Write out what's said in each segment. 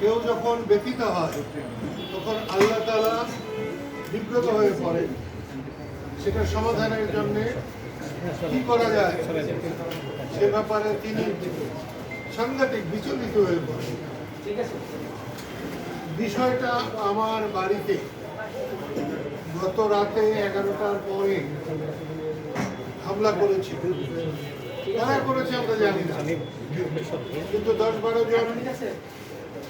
কেউ যখন ব্যতীত হয়, তখন আল্লাহ তালা বিব্রত হয়ে পড়ে সেটা সমাধানের জন্যে কি করা যায়? সে ব্যাপারে তিনি সাংঘাতিক বিচলিত হয়ে পড়েন। বিষয়টা আমার বাড়িতে গত রাতে এগারোটার পরে হামলা করেছে। কারা করেছে আমরা জানি না। কিন্তু দশ বারো জন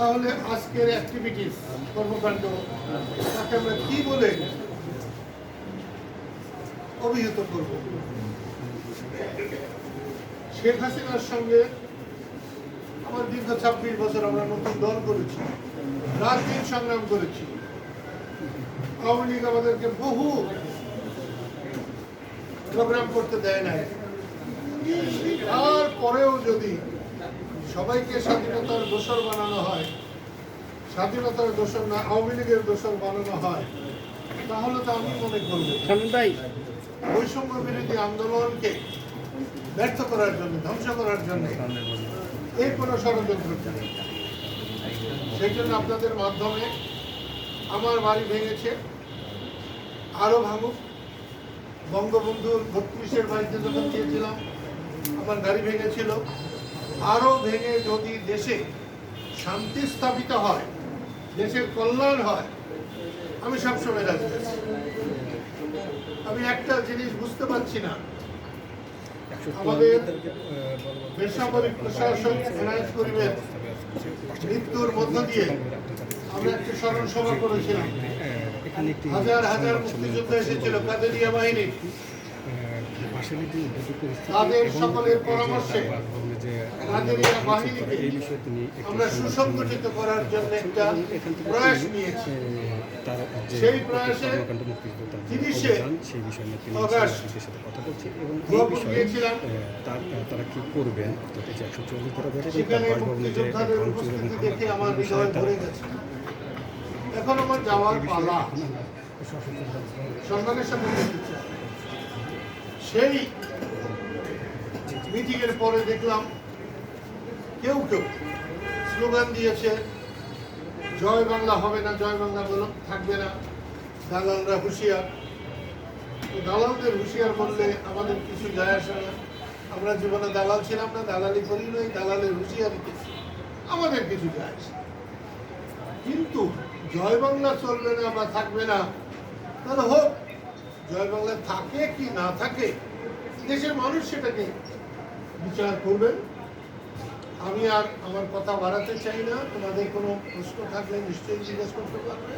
তাহলে আজকের অ্যাক্টিভিটিস কর্মকাণ্ড, তাকে আমরা কি বলে অভিহিত করব? শেখ হাসিনার সঙ্গে আমার দীর্ঘ ছাব্বিশ বছর আমরা নতুন দল করেছি দিন সংগ্রাম করেছি। আওয়ামী লীগ আমাদেরকে বহু প্রোগ্রাম করতে দেয় নাই। তারপরেও যদি সবাইকে স্বাধীনতার দোষর বানানো হয়। স্বাধীনতার দোষর না আওয়ামী লীগের দোষর বানানো হয়। তাহলে তো আমি মনে করব বৈষম্য বিরোধী আন্দোলনকে ব্যর্থ করার জন্য ধ্বংস করার জন্য এই কোনো ষড়যন্ত্র সেই জন্য আপনাদের মাধ্যমে আমার বাড়ি ভেঙেছে আরও ভাঙুক। বঙ্গবন্ধুর বত্রিশের বাড়িতে যখন গিয়েছিলাম আমার গাড়ি ভেঙেছিল। আরও ভেঙে যদি দেশে শান্তি স্থাপিত হয় দেশের কল্যাণ হয় আমি সবসময় রাজি আছি। আমি একটা জিনিস বুঝতে পারছি না। আমাদের বেসামরিক প্রশাসন এনায়েত করিমের মৃত্যুর মধ্য দিয়ে আমরা একটি স্মরণ সভা করেছিলাম। হাজার হাজার মুক্তিযোদ্ধা এসেছিল কাদেরিয়া বাহিনী। তাদের সকলের পরামর্শে বাহিনীকে আমরা সুসংগঠিত করার জন্য একটা প্রয়াস নিয়েছি তার যে সেই প্রয়াসে কর্মকাণ্ড মুক্তিযোদ্ধার যে তিরিশে সেই বিষয় নিয়ে তিনি সাথে কথা বলছে এবং এই বিষয়ে গিয়েছিলাম। এ, তার তারা কি করবেন অর্থাৎ একশো চল্লিশ ধারা বেড়ে দেখে আমার হৃদয় ভরে গেছে এখন আমার যাওয়ার পালা সম্মানের সাথে। সেই মিটিং এর পরে দেখলাম কেউ কেউ স্লোগান দিয়েছে, জয় বাংলা হবে না, জয় বাংলা বলো, থাকবে না, দালালরা হুঁশিয়ার। তো দালালদের হুঁশিয়ার বললে আমাদের কিছু যায় আসে না। আমরা জীবনে দালাল ছিলাম না, দালালি করি নাই, দালালের হুঁশিয়ারিতে আমাদের কিছু যায় আসে কিন্তু জয় বাংলা চলবে না বা থাকবে না, তাহলে হোক জয় থাকে কি না থাকে, দেশের মানুষ সেটাকে বিচার করবেন আমি আর আমার কথা বাড়াতে চাই না, তোমাদের কোনো প্রশ্ন থাকলে নিশ্চয়ই জিজ্ঞেস করতে পারবে।